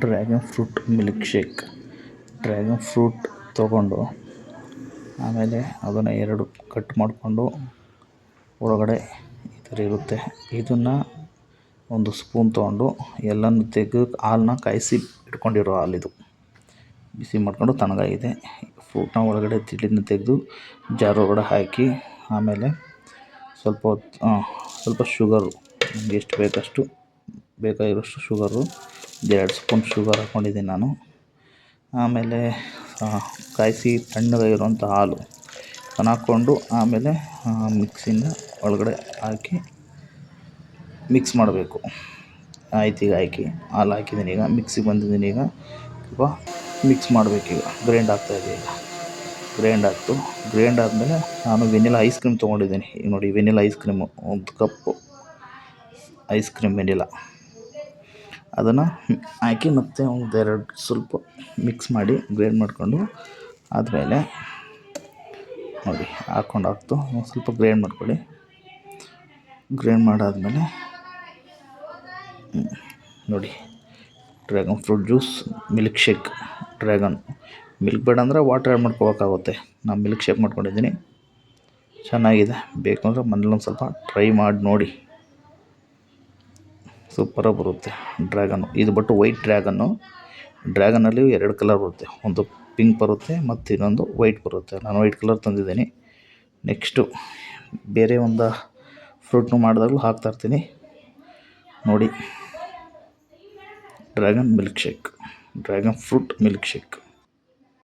Dragon fruit milkshake dragon fruit ತೊಗೊಂಡು ಆಮೇಲೆ ಅದನ್ನು ಎರಡು ಕಟ್ ಮಾಡಿಕೊಂಡು ಒಳಗಡೆ ಈ ಥರ ಇರುತ್ತೆ. ಇದನ್ನು ಒಂದು ಸ್ಪೂನ್ ತೊಗೊಂಡು ಎಲ್ಲನೂ ತೆಗೆದು ಹಾಲನ್ನ ಕಾಯಿಸಿ ಇಟ್ಕೊಂಡಿರೋ ಹಾಲಿದು ಬಿಸಿ ಮಾಡಿಕೊಂಡು ತಣ್ಣಗಾಗಿದೆ ಫ್ರೂಟ್ನ ಒಳಗಡೆ ತಿಲ್ಲಿನ ತೆಗೆದು ಜಾರ್ ಒಳಗಡೆ ಹಾಕಿ ಆಮೇಲೆ ಸ್ವಲ್ಪ ಹೊತ್ತು ಸ್ವಲ್ಪ ಶುಗರು. ನಮಗೆ ಎಷ್ಟು ಬೇಕಷ್ಟು ಬೇಕಾಗಿರೋಷ್ಟು ಶುಗರು ಎರಡು ಸ್ಪೂನ್ ಶುಗರ್ ಹಾಕ್ಕೊಂಡಿದ್ದೀನಿ ನಾನು. ಆಮೇಲೆ ಕಾಯಿಸಿ ತಣ್ಣಗಾಗಿರುವಂಥ ಹಾಲು ಅದನ್ನ ಹಾಕ್ಕೊಂಡು ಆಮೇಲೆ ಮಿಕ್ಸಿನ ಒಳಗಡೆ ಹಾಕಿ ಮಿಕ್ಸ್ ಮಾಡಬೇಕು. ಆಯ್ತು ಈಗ ಹಾಕಿ, ಹಾಲು ಹಾಕಿದ್ದೀನಿ ಈಗ, ಮಿಕ್ಸಿಗೆ ಬಂದಿದ್ದೀನಿ ಈಗ. ಸ್ವಲ್ಪ ಮಿಕ್ಸ್ ಮಾಡಬೇಕೀಗ ಗ್ರೈಂಡ್ ಆಗ್ತಾಯಿದೆ ಈಗ. ಗ್ರೈಂಡ್ ಆಯಿತು ಗ್ರೈಂಡ್ ಆದಮೇಲೆ ನಾನು ವೆನಿಲಾ ಐಸ್ ಕ್ರೀಮ್ ತೊಗೊಂಡಿದ್ದೀನಿ. ಈಗ ನೋಡಿ ವೆನಿಲಾ ಐಸ್ ಕ್ರೀಮು, ಒಂದು ಕಪ್ಪು ಐಸ್ ಕ್ರೀಮ್ ವೆನಿಲಾ ಅದನ್ನು ಹಾಕಿ ಮತ್ತೆ ಒಂದೆರಡು ಸ್ವಲ್ಪ ಮಿಕ್ಸ್ ಮಾಡಿ ಗ್ರೈಂಡ್ ಮಾಡಿಕೊಂಡು ಆದಮೇಲೆ ನೋಡಿ ಹಾಕ್ಕೊಂಡು ಹಾಕ್ತು ಒಂದು ಸ್ವಲ್ಪ ಗ್ರೈಂಡ್ ಮಾಡ್ಕೊಳ್ಳಿ. ಗ್ರೈಂಡ್ ಮಾಡಾದಮೇಲೆ ನೋಡಿ, dragon fruit juice, milk shake, dragon. Milk ಬೇಡ ಅಂದರೆ ವಾಟರ್ ಆ್ಯಡ್ ಮಾಡ್ಕೋಬೇಕಾಗುತ್ತೆ ನಾನು ಮಿಲ್ಕ್ ಶೇಕ್ ಮಾಡ್ಕೊಂಡಿದ್ದೀನಿ. ಚೆನ್ನಾಗಿದೆ. ಬೇಕು ಅಂದರೆ ಮನೇಲಿ ಒಂದು ಸ್ವಲ್ಪ ಟ್ರೈ ಮಾಡಿ ನೋಡಿ. ಸೂಪರಾಗಿ ಬರುತ್ತೆ. ಡ್ರ್ಯಾಗನ್ನು. ಇದು ಬಟ್ ವೈಟ್ ಡ್ರ್ಯಾಗನ್ನು. ಡ್ರ್ಯಾಗನಲ್ಲಿ ಎರಡು ಕಲರ್ ಬರುತ್ತೆ. ಒಂದು ಪಿಂಕ್ ಬರುತ್ತೆ ಮತ್ತು ಇನ್ನೊಂದು ವೈಟ್ ಬರುತ್ತೆ. ನಾನು ವೈಟ್ ಕಲರ್ ತಂದಿದ್ದೀನಿ. ನೆಕ್ಸ್ಟು ಬೇರೆ ಒಂದು ಫ್ರೂಟ್ನು ಮಾಡಿದಾಗಲೂ ಹಾಕ್ತಾಯಿರ್ತೀನಿ ನೋಡಿ. Dragon milk shake dragon fruit milk shake